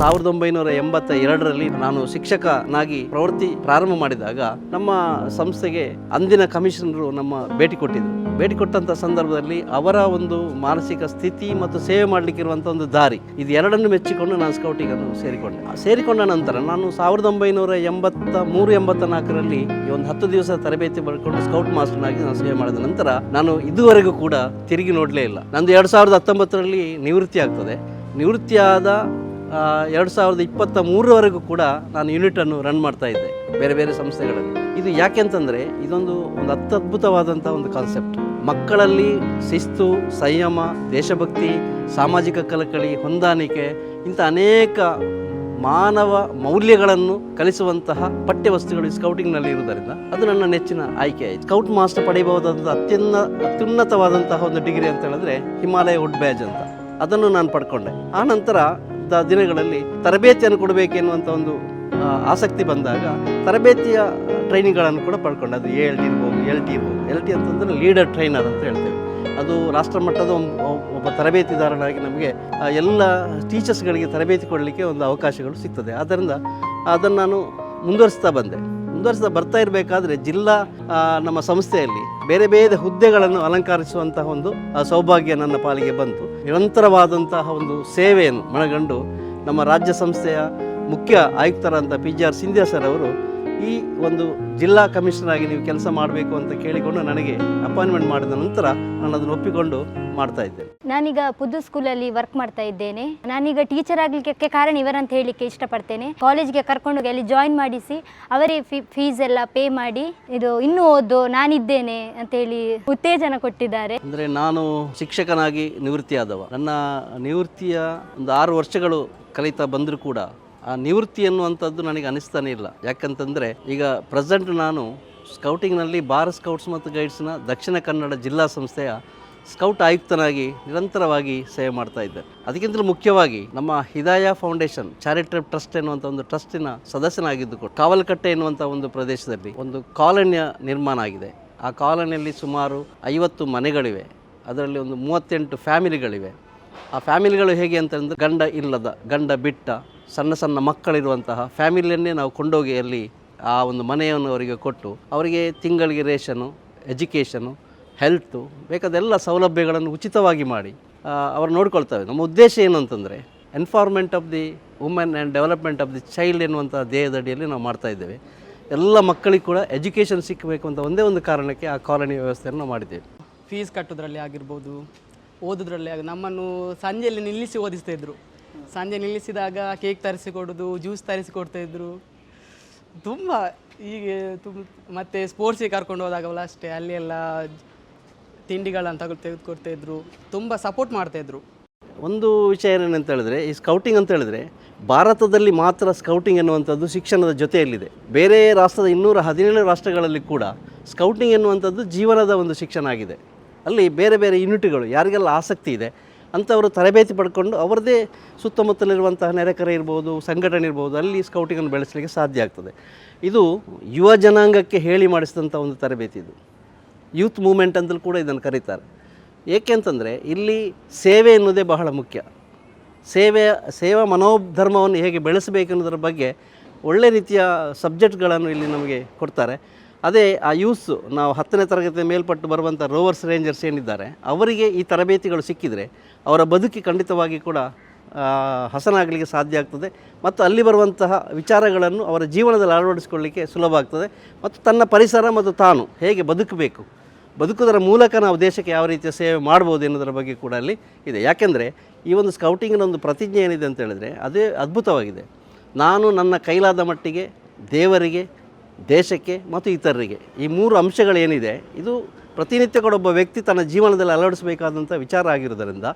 ಸಾವಿರದ ಒಂಬೈನೂರ ಎಂಬತ್ತ ಎರಡರಲ್ಲಿ ನಾನು ಶಿಕ್ಷಕನಾಗಿ ಪ್ರವೃತ್ತಿ ಪ್ರಾರಂಭ ಮಾಡಿದಾಗ ನಮ್ಮ ಸಂಸ್ಥೆಗೆ ಅಂದಿನ ಕಮಿಷನರು ನಮ್ಮ ಭೇಟಿ ಕೊಟ್ಟಿದ್ದರು. ಭೇಟಿ ಕೊಟ್ಟಂತ ಸಂದರ್ಭದಲ್ಲಿ ಅವರ ಒಂದು ಮಾನಸಿಕ ಸ್ಥಿತಿ ಮತ್ತು ಸೇವೆ ಮಾಡಲಿಕ್ಕಿರುವಂಥ ಒಂದು ದಾರಿ ಇದು ಎರಡನ್ನು ಮೆಚ್ಚಿಕೊಂಡು ನಾನು ಸ್ಕೌಟಿಂಗ್ ಅನ್ನು ಸೇರಿಕೊಂಡೆ. ಸೇರಿಕೊಂಡ ನಂತರ ನಾನು ಸಾವಿರದ ಒಂಬೈನೂರ ಎಂಬತ್ತ ಮೂರು ಎಂಬತ್ತ ನಾಲ್ಕರಲ್ಲಿ ಒಂದು ಹತ್ತು ದಿವಸ ತರಬೇತಿ ಪಡ್ಕೊಂಡು ಸ್ಕೌಟ್ ಮಾಸ್ಟರ್ನಾಗಿ ನಾನು ಸೇವೆ ಮಾಡಿದ ನಂತರ ನಾನು ಇದುವರೆಗೂ ಕೂಡ ತಿರುಗಿ ನೋಡಲೇ ಇಲ್ಲ. ನಂದು ಎರಡು ಸಾವಿರದ ಹತ್ತೊಂಬತ್ತರಲ್ಲಿ ನಿವೃತ್ತಿ ಆಗ್ತದೆ ನಿವೃತ್ತಿಯಾದ ಎರಡು ಸಾವಿರದ ಇಪ್ಪತ್ತ ಮೂರರವರೆಗೂ ಕೂಡ ನಾನು ಯೂನಿಟನ್ನು ರನ್ ಮಾಡ್ತಾ ಇದ್ದೆ, ಬೇರೆ ಬೇರೆ ಸಂಸ್ಥೆಗಳಲ್ಲಿ. ಇದು ಯಾಕೆ ಅಂತಂದರೆ, ಇದೊಂದು ಒಂದು ಅತ್ಯದ್ಭುತವಾದಂಥ ಒಂದು ಕಾನ್ಸೆಪ್ಟ್. ಮಕ್ಕಳಲ್ಲಿ ಶಿಸ್ತು, ಸಂಯಮ, ದೇಶಭಕ್ತಿ, ಸಾಮಾಜಿಕ ಕಲಕಳಿ ಹೊಂದಾಣಿಕೆ, ಇಂಥ ಅನೇಕ ಮಾನವ ಮೌಲ್ಯಗಳನ್ನು ಕಲಿಸುವಂತಹ ಪಠ್ಯವಸ್ತುಗಳು ಸ್ಕೌಟಿಂಗ್ನಲ್ಲಿ ಇರುವುದರಿಂದ ಅದು ನನ್ನ ನೆಚ್ಚಿನ ಆಯ್ಕೆ ಆಯಿತು. ಸ್ಕೌಟ್ ಮಾಸ್ಟರ್ ಪಡೆಯಬಹುದಾದಂಥ ಅತ್ಯುನ್ನ, ಅತ್ಯುನ್ನತವಾದಂತಹ ಒಂದು ಡಿಗ್ರಿ ಅಂತ ಹೇಳಿದ್ರೆ ಹಿಮಾಲಯ ವುಡ್ ಬ್ಯಾಜ್ ಅಂತ. ಅದನ್ನು ನಾನು ಪಡ್ಕೊಂಡೆ. ಆ ದ ದಿನಗಳಲ್ಲಿ ತರಬೇತಿಯನ್ನು ಕೊಡಬೇಕೆನ್ನುವಂಥ ಒಂದು ಆಸಕ್ತಿ ಬಂದಾಗ ತರಬೇತಿಯ ಟ್ರೈನಿಂಗ್ಗಳನ್ನು ಕೂಡ ಪಡ್ಕೊಂಡೆ ಅದು ಎಲ್ ಟಿ ಇರ್ಬೋದು, ಎಲ್ ಟಿ ಇರ್ಬೋದು. ಎಲ್ ಟಿ ಅಂತಂದರೆ ಲೀಡರ್ ಟ್ರೈನರ್ ಅಂತ ಹೇಳ್ತೇವೆ. ಅದು ರಾಷ್ಟ್ರ ಮಟ್ಟದ ಒಬ್ಬ ತರಬೇತಿದಾರನಾಗಿ ನಮಗೆ ಎಲ್ಲ ಟೀಚರ್ಸ್ಗಳಿಗೆ ತರಬೇತಿ ಕೊಡಲಿಕ್ಕೆ ಒಂದು ಅವಕಾಶಗಳು ಸಿಗ್ತದೆ. ಆದ್ದರಿಂದ ಅದನ್ನು ನಾನು ಮುಂದುವರಿಸ್ತಾ ಬಂದೆ. ಮುಂದುವರಿಸ್ತಾ ಬರ್ತಾ ಇರಬೇಕಾದ್ರೆ ಜಿಲ್ಲಾ ನಮ್ಮ ಸಂಸ್ಥೆಯಲ್ಲಿ ಬೇರೆ ಬೇರೆ ಹುದ್ದೆಗಳನ್ನು ಅಲಂಕರಿಸುವಂತಹ ಒಂದು ಸೌಭಾಗ್ಯ ನನ್ನ ಪಾಲಿಗೆ ಬಂತು. ನಿರಂತರವಾದಂತಹ ಒಂದು ಸೇವೆಯನ್ನು ಮನಗಂಡು ನಮ್ಮ ರಾಜ್ಯ ಸಂಸ್ಥೆಯ ಮುಖ್ಯ ಆಯುಕ್ತರಾದಂಥ P G R Sindhya sir ಅವರು ಈ ಒಂದು ಜಿಲ್ಲಾ ಕಮಿಷನರ್ ಆಗಿ ನೀವು ಕೆಲಸ ಮಾಡಬೇಕು ಅಂತ ಕೇಳಿಕೊಂಡು ನನಗೆ ಅಪಾಯಿಂಟ್ಮೆಂಟ್ ಮಾಡಿದ ನಂತರ ನಾನು ಅದನ್ನು ಒಪ್ಪಿಕೊಂಡು ಮಾಡ್ತಾ ಇದ್ದೇನೆ. ನಾನೀಗ ಪುದ್ದು ಸ್ಕೂಲಲ್ಲಿ ವರ್ಕ್ ಮಾಡ್ತಾ ಇದ್ದೇನೆ. ನಾನೀಗ ಟೀಚರ್ ಆಗಲಿಕ್ಕೆ ಕಾರಣ ಇವರಂತ ಹೇಳಲಿಕ್ಕೆ ಇಷ್ಟಪಡ್ತೇನೆ. ಕಾಲೇಜ್ಗೆ ಕರ್ಕೊಂಡೋಗಿ ಅಲ್ಲಿ ಜಾಯಿನ್ ಮಾಡಿಸಿ ಅವರೇ ಫೀ ಫೀಸ್ ಎಲ್ಲ ಪೇ ಮಾಡಿ ಇದು ಇನ್ನೂ ಓದು ನಾನಿದ್ದೇನೆ ಅಂತ ಹೇಳಿ ಉತ್ತೇಜನ ಕೊಟ್ಟಿದ್ದಾರೆ. ಅಂದ್ರೆ ನಾನು ಶಿಕ್ಷಕನಾಗಿ ನಿವೃತ್ತಿಯಾದವ. ನನ್ನ ನಿವೃತ್ತಿಯ ಒಂದು ಆರು ವರ್ಷಗಳು ಕಲಿತಾ ಬಂದರೂ ಕೂಡ ಆ ನಿವೃತ್ತಿ ಅನ್ನುವಂಥದ್ದು ನನಗೆ ಅನಿಸ್ತಾನೆ ಇಲ್ಲ. ಯಾಕಂತಂದರೆ ಈಗ ಪ್ರೆಸೆಂಟ್ ನಾನು ಸ್ಕೌಟಿಂಗ್ನಲ್ಲಿ ಭಾರತ್ ಸ್ಕೌಟ್ಸ್ ಮತ್ತು ಗೈಡ್ಸ್ನ ದಕ್ಷಿಣ ಕನ್ನಡ ಜಿಲ್ಲಾ ಸಂಸ್ಥೆಯ ಸ್ಕೌಟ್ ಆಯುಕ್ತನಾಗಿ ನಿರಂತರವಾಗಿ ಸೇವೆ ಮಾಡ್ತಾ ಇದ್ದೆ. ಅದಕ್ಕಿಂತಲೂ ಮುಖ್ಯವಾಗಿ ನಮ್ಮ ಹಿದಾಯ ಫೌಂಡೇಶನ್ ಚಾರಿಟಬಲ್ ಟ್ರಸ್ಟ್ ಎನ್ನುವಂಥ ಒಂದು ಟ್ರಸ್ಟಿನ ಸದಸ್ಯನಾಗಿದ್ದು ಕೂಡ ಕಾವಲಕಟ್ಟೆ ಎನ್ನುವಂಥ ಒಂದು ಪ್ರದೇಶದಲ್ಲಿ ಒಂದು ಕಾಲೋನಿಯ ನಿರ್ಮಾಣ ಆಗಿದೆ. ಆ ಕಾಲೋನಿಯಲ್ಲಿ ಸುಮಾರು ಐವತ್ತು ಮನೆಗಳಿವೆ. ಅದರಲ್ಲಿ ಒಂದು ಮೂವತ್ತೆಂಟು ಫ್ಯಾಮಿಲಿಗಳಿವೆ ಆ ಫ್ಯಾಮಿಲಿಗಳು ಹೇಗೆ ಅಂತಂದರೆ ಗಂಡ ಇಲ್ಲದ, ಗಂಡ ಬಿಟ್ಟ, ಸಣ್ಣ ಸಣ್ಣ ಮಕ್ಕಳಿರುವಂತಹ ಫ್ಯಾಮಿಲಿಯನ್ನೇ ನಾವು ಕೊಂಡೋಗಿ ಅಲ್ಲಿ ಆ ಒಂದು ಮನೆಯನ್ನು ಅವರಿಗೆ ಕೊಟ್ಟು ಅವರಿಗೆ ತಿಂಗಳಿಗೆ ರೇಷನು, ಎಜುಕೇಷನು ಹೆಲ್ತು ಬೇಕಾದ ಎಲ್ಲ ಸೌಲಭ್ಯಗಳನ್ನು ಉಚಿತವಾಗಿ ಮಾಡಿ ಅವರು ನೋಡ್ಕೊಳ್ತವೆ. ನಮ್ಮ ಉದ್ದೇಶ ಏನು ಅಂತಂದರೆ empowerment of the women and development of the child ಎನ್ನುವಂಥ ದೇಹದಡಿಯಲ್ಲಿ ನಾವು ಮಾಡ್ತಾ ಇದ್ದೇವೆ. ಎಲ್ಲ ಮಕ್ಕಳಿಗೆ ಕೂಡ ಎಜುಕೇಷನ್ ಸಿಕ್ಕಬೇಕು ಅಂತ ಒಂದೇ ಒಂದು ಕಾರಣಕ್ಕೆ ಆ ಕಾಲೋನಿ ವ್ಯವಸ್ಥೆಯನ್ನು ನಾವು ಮಾಡಿದ್ದೇವೆ. ಫೀಸ್ ಕಟ್ಟೋದ್ರಲ್ಲಿ ಆಗಿರ್ಬೋದು ಓದೋದ್ರಲ್ಲಿ ಆಗ ನಮ್ಮನ್ನು ಸಂಜೆಯಲ್ಲಿ ನಿಲ್ಲಿಸಿ ಓದಿಸ್ತಾ ಇದ್ರು. ಸಂಜೆ ನಿಲ್ಲಿಸಿದಾಗ ಕೇಕ್ ತರಿಸಿ ಕೊಡೋದು ಜ್ಯೂಸ್ ತರಿಸಿ ಕೊಡ್ತಾ ಇದ್ರು. ತುಂಬ ಹೀಗೆ ತುಂಬ ಮತ್ತು ಸ್ಪೋರ್ಟ್ಸಿಗೆ ಕರ್ಕೊಂಡು ಹೋದಾಗಲ್ಲ ಅಷ್ಟೇ, ಅಲ್ಲಿ ಎಲ್ಲ ತಿಂಡಿಗಳನ್ನು ತಗೊಳ್ ತೆಗೆದುಕೊಡ್ತಾ ಇದ್ರು. ತುಂಬ ಸಪೋರ್ಟ್ ಮಾಡ್ತಾಯಿದ್ರು ಒಂದು ವಿಷಯ ಏನಂತ ಹೇಳಿದ್ರೆ, ಈ ಸ್ಕೌಟಿಂಗ್ ಅಂತ ಹೇಳಿದ್ರೆ, ಭಾರತದಲ್ಲಿ ಮಾತ್ರ ಸ್ಕೌಟಿಂಗ್ ಎನ್ನುವಂಥದ್ದು ಶಿಕ್ಷಣದ ಜೊತೆಯಲ್ಲಿದೆ. ಬೇರೆ ರಾಷ್ಟ್ರದ ಇನ್ನೂರ ಹದಿನೇಳು ರಾಷ್ಟ್ರಗಳಲ್ಲಿ ಕೂಡ ಸ್ಕೌಟಿಂಗ್ ಎನ್ನುವಂಥದ್ದು ಜೀವನದ ಒಂದು ಶಿಕ್ಷಣ ಆಗಿದೆ. ಅಲ್ಲಿ ಬೇರೆ ಬೇರೆ ಯೂನಿಟ್ಗಳು, ಯಾರಿಗೆಲ್ಲ ಆಸಕ್ತಿ ಇದೆ, ಅಂಥವರು ತರಬೇತಿ ಪಡ್ಕೊಂಡು ಅವರದೇ ಸುತ್ತಮುತ್ತಲಿರುವಂತಹ ನೆರೆಕರೆ ಇರ್ಬೋದು, ಸಂಘಟನೆ ಇರ್ಬೋದು, ಅಲ್ಲಿ ಸ್ಕೌಟಿಂಗನ್ನು ಬೆಳೆಸಲಿಕ್ಕೆ ಸಾಧ್ಯ ಆಗ್ತದೆ. ಇದು ಯುವ ಜನಾಂಗಕ್ಕೆ ಹೇಳಿ ಮಾಡಿಸಿದಂಥ ಒಂದು ತರಬೇತಿ ಇದು. ಯೂತ್ ಮೂಮೆಂಟ್ ಅಂತಲೂ ಕೂಡ ಇದನ್ನು ಕರೀತಾರೆ. ಏಕೆ ಅಂತಂದರೆ, ಇಲ್ಲಿ ಸೇವೆ ಎನ್ನುವುದೇ ಬಹಳ ಮುಖ್ಯ. ಸೇವೆಯ ಸೇವಾ ಮನೋಧರ್ಮವನ್ನು ಹೇಗೆ ಬೆಳೆಸಬೇಕೆನ್ನುವುದರ ಬಗ್ಗೆ ಒಳ್ಳೆ ರೀತಿಯ ಸಬ್ಜೆಕ್ಟ್ಗಳನ್ನು ಇಲ್ಲಿ ನಮಗೆ ಕೊಡ್ತಾರೆ. ಅದೇ ಆ ಯೂತ್ಸು ನಾವು ಹತ್ತನೇ ತರಗತಿ ಮೇಲ್ಪಟ್ಟು ಬರುವಂಥ ರೋವರ್ಸ್ ರೇಂಜರ್ಸ್ ಏನಿದ್ದಾರೆ, ಅವರಿಗೆ ಈ ತರಬೇತಿಗಳು ಸಿಕ್ಕಿದರೆ ಅವರ ಬದುಕಿ ಖಂಡಿತವಾಗಿ ಕೂಡ ಹಸನಾಗಲಿಕ್ಕೆ ಸಾಧ್ಯ ಆಗ್ತದೆ ಮತ್ತು ಅಲ್ಲಿ ಬರುವಂತಹ ವಿಚಾರಗಳನ್ನು ಅವರ ಜೀವನದಲ್ಲಿ ಅಳವಡಿಸಿಕೊಳ್ಳಿಕ್ಕೆ ಸುಲಭ ಆಗ್ತದೆ ಮತ್ತು ತನ್ನ ಪರಿಸರ ಮತ್ತು ತಾನು ಹೇಗೆ ಬದುಕಬೇಕು ಬದುಕುವುದರ ಮೂಲಕ ನಾವು ದೇಶಕ್ಕೆ ಯಾವ ರೀತಿಯ ಸೇವೆ ಮಾಡ್ಬೋದು ಎನ್ನುವುದರ ಬಗ್ಗೆ ಕೂಡ ಅಲ್ಲಿ ಇದೆ. ಯಾಕೆಂದರೆ ಈ ಒಂದು ಸ್ಕೌಟಿಂಗಿನ ಒಂದು ಪ್ರತಿಜ್ಞೆ ಏನಿದೆ ಅಂತ ಹೇಳಿದರೆ, ಅದೇ ಅದ್ಭುತವಾಗಿದೆ. ನಾನು ನನ್ನ ಕೈಲಾದ ಮಟ್ಟಿಗೆ ದೇವರಿಗೆ ದೇಶಕ್ಕೆ ಮತ್ತು ಇತರರಿಗೆ. ಈ ಮೂರು ಅಂಶಗಳೇನಿದೆ, ಇದು ಪ್ರತಿನಿತ್ಯ ಕೂಡ ಒಬ್ಬ ವ್ಯಕ್ತಿ ತನ್ನ ಜೀವನದಲ್ಲಿ ಅಳವಡಿಸಬೇಕಾದಂಥ ವಿಚಾರ ಆಗಿರೋದರಿಂದ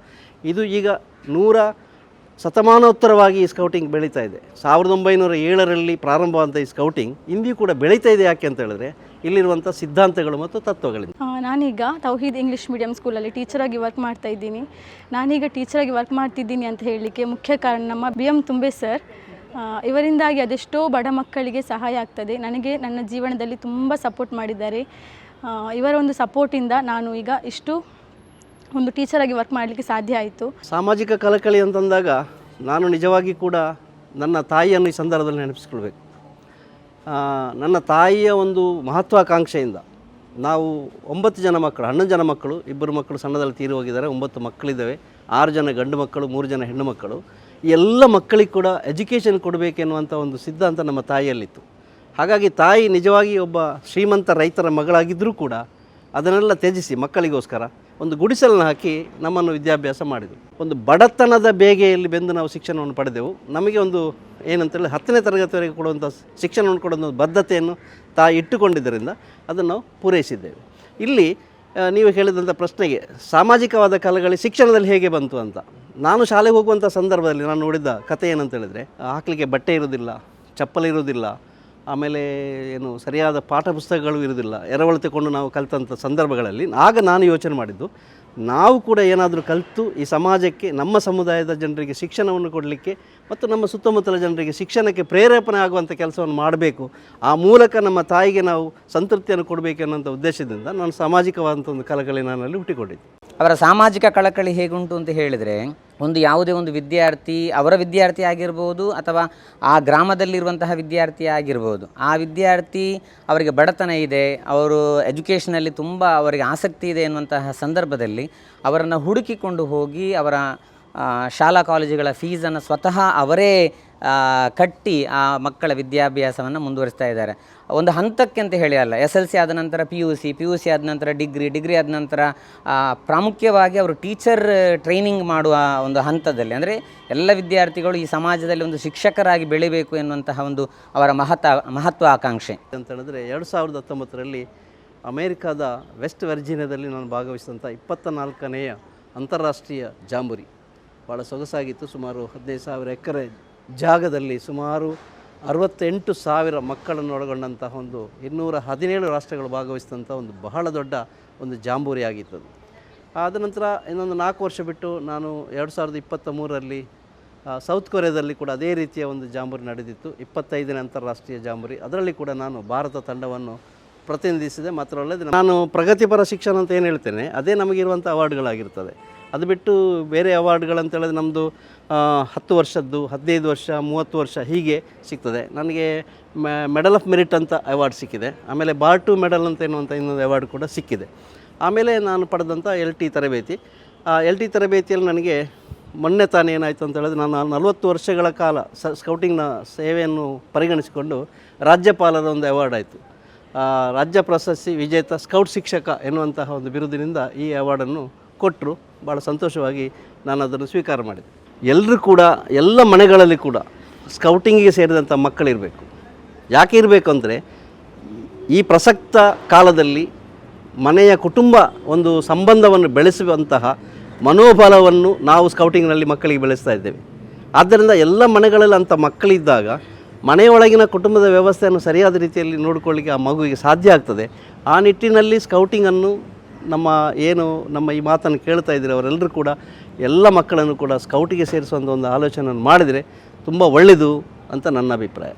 ಇದು ಈಗ ನೂರ ಶತಮಾನೋತ್ತರವಾಗಿ ಈ ಸ್ಕೌಟಿಂಗ್ ಬೆಳೀತಾ ಇದೆ. ಸಾವಿರದ ಒಂಬೈನೂರ ಏಳರಲ್ಲಿ ಪ್ರಾರಂಭವಾದಂಥ ಈ ಸ್ಕೌಟಿಂಗ್ ಇಂದಿಯೂ ಕೂಡ ಬೆಳೀತಾ ಇದೆ ಯಾಕೆ ಅಂತ ಹೇಳಿದ್ರೆ, ಇಲ್ಲಿರುವಂಥ ಸಿದ್ಧಾಂತಗಳು ಮತ್ತು ತತ್ವಗಳಿಂದ. ನಾನೀಗ ತೌಹೀದ್ ಇಂಗ್ಲೀಷ್ ಮೀಡಿಯಂ ಸ್ಕೂಲಲ್ಲಿ ಟೀಚರಾಗಿ ವರ್ಕ್ ಮಾಡ್ತಾ ಇದ್ದೀನಿ. ನಾನೀಗ ಟೀಚರಾಗಿ ವರ್ಕ್ ಮಾಡ್ತಿದ್ದೀನಿ ಅಂತ ಹೇಳಲಿಕ್ಕೆ ಮುಖ್ಯ ಕಾರಣ ನಮ್ಮ ಬಿ ಎಂ ತುಂಬೆ ಸರ್ ಇವರಿಂದಾಗಿ ಅದೆಷ್ಟೋ ಬಡ ಮಕ್ಕಳಿಗೆ ಸಹಾಯ ಆಗ್ತದೆ. ನನಗೆ ನನ್ನ ಜೀವನದಲ್ಲಿ ತುಂಬ ಸಪೋರ್ಟ್ ಮಾಡಿದ್ದಾರೆ. ಇವರ ಒಂದು ಸಪೋರ್ಟಿಂದ ನಾನು ಈಗ ಇಷ್ಟು ಒಂದು ಟೀಚರಾಗಿ ವರ್ಕ್ ಮಾಡಲಿಕ್ಕೆ ಸಾಧ್ಯ ಆಯಿತು. ಸಾಮಾಜಿಕ ಕಲಕಳಿ ಅಂತಂದಾಗ ನಾನು ನಿಜವಾಗಿ ಕೂಡ ನನ್ನ ತಾಯಿಯನ್ನು ಈ ಸಂದರ್ಭದಲ್ಲಿ ನೆನಪಿಸ್ಕೊಳ್ಬೇಕು. ನನ್ನ ತಾಯಿಯ ಒಂದು ಮಹತ್ವಾಕಾಂಕ್ಷೆಯಿಂದ ನಾವು ಒಂಬತ್ತು ಜನ ಮಕ್ಕಳು, ಹನ್ನೊಂದು ಜನ ಮಕ್ಕಳು, ಇಬ್ಬರು ಮಕ್ಕಳು ಸಣ್ಣದಲ್ಲಿ ತೀರಿ ಹೋಗಿದ್ದಾರೆ, ಒಂಬತ್ತು ಮಕ್ಕಳಿದ್ದಾವೆ, ಆರು ಜನ ಗಂಡು ಮಕ್ಕಳು, ಮೂರು ಜನ ಹೆಣ್ಣು ಮಕ್ಕಳು. ಎಲ್ಲ ಮಕ್ಕಳಿಗೆ ಕೂಡ ಎಜುಕೇಷನ್ ಕೊಡಬೇಕೆನ್ನುವಂಥ ಒಂದು ಸಿದ್ಧಾಂತ ನಮ್ಮ ತಾಯಿಯಲ್ಲಿತ್ತು. ಹಾಗಾಗಿ ತಾಯಿ ನಿಜವಾಗಿ ಒಬ್ಬ ಶ್ರೀಮಂತ ರೈತರ ಮಗಳಾಗಿದ್ದರೂ ಕೂಡ ಅದನ್ನೆಲ್ಲ ತ್ಯಜಿಸಿ ಮಕ್ಕಳಿಗೋಸ್ಕರ ಒಂದು ಗುಡಿಸಲನ್ನು ಹಾಕಿ ನಮ್ಮನ್ನು ವಿದ್ಯಾಭ್ಯಾಸ ಮಾಡಿದರು. ಒಂದು ಬಡತನದ ಬೇಗೆಯಲ್ಲಿ ಬೆಂದು ನಾವು ಶಿಕ್ಷಣವನ್ನು ಪಡೆದೆವು. ನಮಗೆ ಒಂದು ಏನಂತೇಳಿ ಹತ್ತನೇ ತರಗತಿವರೆಗೆ ಕೊಡುವಂಥ ಶಿಕ್ಷಣವನ್ನು ಕೊಡುವಂಥ ಬದ್ಧತೆಯನ್ನು ತಾಯಿ ಇಟ್ಟುಕೊಂಡಿದ್ದರಿಂದ ಅದನ್ನು ನಾವು ಪೂರೈಸಿದ್ದೇವೆ. ಇಲ್ಲಿ ನೀವು ಹೇಳಿದಂಥ ಪ್ರಶ್ನೆಗೆ ಸಾಮಾಜಿಕವಾದ ಕಲೆಗಳು ಶಿಕ್ಷಣದಲ್ಲಿ ಹೇಗೆ ಬಂತು ಅಂತ. ನಾನು ಶಾಲೆಗೆ ಹೋಗುವಂಥ ಸಂದರ್ಭದಲ್ಲಿ ನಾನು ನೋಡಿದ ಕಥೆ ಏನಂತ ಹೇಳಿದರೆ ಹಾಕಲಿಕ್ಕೆ ಬಟ್ಟೆ ಇರೋದಿಲ್ಲ, ಚಪ್ಪಲಿ ಇರೋದಿಲ್ಲ, ಆಮೇಲೆ ಏನು ಸರಿಯಾದ ಪಾಠ ಪುಸ್ತಕಗಳು ಇರೋದಿಲ್ಲ ಎರವಳು ತಗೊಂಡು ನಾವು ಕಲಿತಂಥ ಸಂದರ್ಭಗಳಲ್ಲಿ, ಆಗ ನಾನು ಯೋಚನೆ ಮಾಡಿದ್ದು ನಾವು ಕೂಡ ಏನಾದರೂ ಕಲಿತು ಈ ಸಮಾಜಕ್ಕೆ, ನಮ್ಮ ಸಮುದಾಯದ ಜನರಿಗೆ ಶಿಕ್ಷಣವನ್ನು ಕೊಡಲಿಕ್ಕೆ ಮತ್ತು ನಮ್ಮ ಸುತ್ತಮುತ್ತಲ ಜನರಿಗೆ ಶಿಕ್ಷಣಕ್ಕೆ ಪ್ರೇರೇಪಣೆ ಆಗುವಂಥ ಕೆಲಸವನ್ನು ಮಾಡಬೇಕು. ಆ ಮೂಲಕ ನಮ್ಮ ತಾಯಿಗೆ ನಾವು ಸಂತೃಪ್ತಿಯನ್ನು ಕೊಡಬೇಕು ಅನ್ನೋಂಥ ಉದ್ದೇಶದಿಂದ ನಾನು ಸಾಮಾಜಿಕವಾದಂಥ ಒಂದು ಕಲೆಗಳೇ ನಾನಲ್ಲಿ ಹುಟ್ಟಿಕೊಂಡಿದ್ದೆ. ಅವರ ಸಾಮಾಜಿಕ ಕಳಕಳಿ ಹೇಗುಂಟು ಅಂತ ಹೇಳಿದರೆ, ಒಂದು ಯಾವುದೇ ಒಂದು ವಿದ್ಯಾರ್ಥಿ ಅವರ ವಿದ್ಯಾರ್ಥಿ ಆಗಿರ್ಬೋದು ಅಥವಾ ಆ ಗ್ರಾಮದಲ್ಲಿರುವಂತಹ ವಿದ್ಯಾರ್ಥಿ ಆಗಿರ್ಬೋದು, ಆ ವಿದ್ಯಾರ್ಥಿ ಅವರಿಗೆ ಬಡತನ ಇದೆ, ಅವರು ಎಜುಕೇಷನಲ್ಲಿ ತುಂಬ ಅವರಿಗೆ ಆಸಕ್ತಿ ಇದೆ ಎನ್ನುವಂತಹ ಸಂದರ್ಭದಲ್ಲಿ ಅವರನ್ನು ಹುಡುಕಿಕೊಂಡು ಹೋಗಿ ಅವರ ಶಾಲಾ ಕಾಲೇಜುಗಳ ಫೀಸನ್ನು ಸ್ವತಃ ಅವರೇ ಕಟ್ಟಿ ಆ ಮಕ್ಕಳ ವಿದ್ಯಾಭ್ಯಾಸವನ್ನು ಮುಂದುವರಿಸ್ತಾ ಇದ್ದಾರೆ. ಒಂದು ಹಂತಕ್ಕೆ ಅಂತ ಹೇಳಿ ಅಲ್ಲ ಎಸ್ ಎಲ್ ಸಿ ಆದ ನಂತರ P U C P U C ಆದ ನಂತರ ಡಿಗ್ರಿ ಡಿಗ್ರಿ ಆದ ನಂತರ ಪ್ರಾಮುಖ್ಯವಾಗಿ ಅವರು ಟೀಚರ್ ಟ್ರೈನಿಂಗ್ ಮಾಡುವ ಒಂದು ಹಂತದಲ್ಲಿ, ಅಂದರೆ ಎಲ್ಲ ವಿದ್ಯಾರ್ಥಿಗಳು ಈ ಸಮಾಜದಲ್ಲಿ ಒಂದು ಶಿಕ್ಷಕರಾಗಿ ಬೆಳಿಬೇಕು ಎನ್ನುವಂತಹ ಒಂದು ಅವರ ಮಹತ್ವ ಮಹತ್ವಾಕಾಂಕ್ಷೆ ಅಂತ ಹೇಳಿದ್ರೆ ಎರಡು ಸಾವಿರದ ಹತ್ತೊಂಬತ್ತರಲ್ಲಿ ಅಮೇರಿಕಾದ ವೆಸ್ಟ್ ವರ್ಜಿನಿಯಾದಲ್ಲಿ ನಾನು ಭಾಗವಹಿಸಿದಂಥ ಇಪ್ಪತ್ತ ನಾಲ್ಕನೆಯ ಅಂತಾರಾಷ್ಟ್ರೀಯ ಜಾಂಬುರಿ. ಭಾಳ ಸೊಗಸಾಗಿತ್ತು, ಸುಮಾರು ಹದಿನೈದು ಸಾವಿರ ಎಕರೆ ಜಾಗದಲ್ಲಿ ಸುಮಾರು ಅರವತ್ತೆಂಟು ಸಾವಿರ ಮಕ್ಕಳನ್ನು ಒಳಗೊಂಡಂತಹ ಒಂದು ಇನ್ನೂರ ಹದಿನೇಳು ರಾಷ್ಟ್ರಗಳು ಭಾಗವಹಿಸಿದಂಥ ಒಂದು ಬಹಳ ದೊಡ್ಡ ಒಂದು ಜಾಂಬೂರಿ ಆಗಿತ್ತು ಆದ ನಂತರ ಇನ್ನೊಂದು ನಾಲ್ಕು ವರ್ಷ ಬಿಟ್ಟು ನಾನು ಎರಡು ಸಾವಿರದ ಇಪ್ಪತ್ತ ಮೂರರಲ್ಲಿ ಸೌತ್ ಕೊರಿಯಾದಲ್ಲಿ ಕೂಡ ಅದೇ ರೀತಿಯ ಒಂದು ಜಾಂಬೂರಿ ನಡೆದಿತ್ತು. ಇಪ್ಪತ್ತೈದನೇ ಅಂತಾರಾಷ್ಟ್ರೀಯ ಜಾಂಬೂರಿ. ಅದರಲ್ಲಿ ಕೂಡ ನಾನು ಭಾರತ ತಂಡವನ್ನು ಪ್ರತಿನಿಧಿಸಿದೆ. ಮಾತ್ರ ಅಲ್ಲದೆ ನಾನು ಪ್ರಗತಿಪರ ಶಿಕ್ಷಣ ಅಂತ ಏನು ಹೇಳ್ತೇನೆ, ಅದೇ ನಮಗಿರುವಂಥ ಅವಾರ್ಡ್ಗಳಾಗಿರ್ತದೆ. ಅದು ಬಿಟ್ಟು ಬೇರೆ ಅವಾರ್ಡ್ಗಳಂತೇಳಿದ್ರೆ ನಮ್ಮದು ಹತ್ತು ವರ್ಷದ್ದು, ಹದಿನೈದು ವರ್ಷ, ಮೂವತ್ತು ವರ್ಷ ಹೀಗೆ ಸಿಗ್ತದೆ. ನನಗೆ ಮೆಡಲ್ ಆಫ್ ಮೆರಿಟ್ ಅಂತ ಅವಾರ್ಡ್ ಸಿಕ್ಕಿದೆ. ಆಮೇಲೆ ಬಾರ್ ಟು ಮೆಡಲ್ ಅಂತ ಎನ್ನುವಂಥ ಇನ್ನೊಂದು ಅವಾರ್ಡ್ ಕೂಡ ಸಿಕ್ಕಿದೆ. ಆಮೇಲೆ ನಾನು ಪಡೆದಂಥ ಎಲ್ ಟಿ ತರಬೇತಿ. ಆ ಎಲ್ ಟಿ ತರಬೇತಿಯಲ್ಲಿ ನನಗೆ ಮೊನ್ನೆ ತಾನೇ ಏನಾಯಿತು ಅಂತ ಹೇಳಿದ್ರೆ ನಾನು ನಲವತ್ತು ವರ್ಷಗಳ ಕಾಲ ಸ ಸ್ಕೌಟಿಂಗ್ನ ಸೇವೆಯನ್ನು ಪರಿಗಣಿಸಿಕೊಂಡು ರಾಜ್ಯಪಾಲರ ಒಂದು ಅವಾರ್ಡ್ ಆಯಿತು. ರಾಜ್ಯ ಪ್ರಶಸ್ತಿ ವಿಜೇತ ಸ್ಕೌಟ್ ಶಿಕ್ಷಕ ಎನ್ನುವಂತಹ ಒಂದು ಬಿರುದಿನಿಂದ ಈ ಅವಾರ್ಡನ್ನು ಕೊಟ್ಟರು ಭಾಳ ಸಂತೋಷವಾಗಿ ನಾನು ಅದನ್ನು ಸ್ವೀಕಾರ ಮಾಡಿದೆ. ಎಲ್ಲರೂ ಕೂಡ, ಎಲ್ಲ ಮನೆಗಳಲ್ಲಿ ಕೂಡ ಸ್ಕೌಟಿಂಗಿಗೆ ಸೇರಿದಂಥ ಮಕ್ಕಳಿರಬೇಕು. ಯಾಕೆ ಇರಬೇಕು ಅಂದರೆ, ಈ ಪ್ರಸಕ್ತ ಕಾಲದಲ್ಲಿ ಮನೆಯ ಕುಟುಂಬ ಒಂದು ಸಂಬಂಧವನ್ನು ಬೆಳೆಸುವಂತಹ ಮನೋಬಲವನ್ನು ನಾವು ಸ್ಕೌಟಿಂಗ್ನಲ್ಲಿ ಮಕ್ಕಳಿಗೆ ಬೆಳೆಸ್ತಾ ಇದ್ದೇವೆ. ಆದ್ದರಿಂದ ಎಲ್ಲ ಮನೆಗಳಲ್ಲಿ ಅಂಥ ಮಕ್ಕಳಿದ್ದಾಗ ಮನೆಯೊಳಗಿನ ಕುಟುಂಬದ ವ್ಯವಸ್ಥೆಯನ್ನು ಸರಿಯಾದ ರೀತಿಯಲ್ಲಿ ನೋಡಿಕೊಳ್ಳಿಕ್ಕೆ ಆ ಮಗುವಿಗೆ ಸಾಧ್ಯ ಆಗ್ತದೆ. ಆ ನಿಟ್ಟಿನಲ್ಲಿ ಸ್ಕೌಟಿಂಗನ್ನು ನಮ್ಮ ಏನು ನಮ್ಮ ಈ ಮಾತನ್ನು ಕೇಳ್ತಾ ಇದ್ದೀರಿ ಅವರೆಲ್ಲರೂ ಕೂಡ, ಎಲ್ಲ ಮಕ್ಕಳನ್ನು ಕೂಡ ಸ್ಕೌಟಿಗೆ ಸೇರಿಸುವಂಥ ಒಂದು ಆಲೋಚನೆಯನ್ನು ಮಾಡಿದರೆ ತುಂಬ ಒಳ್ಳೆಯದು ಅಂತ ನನ್ನ ಅಭಿಪ್ರಾಯ.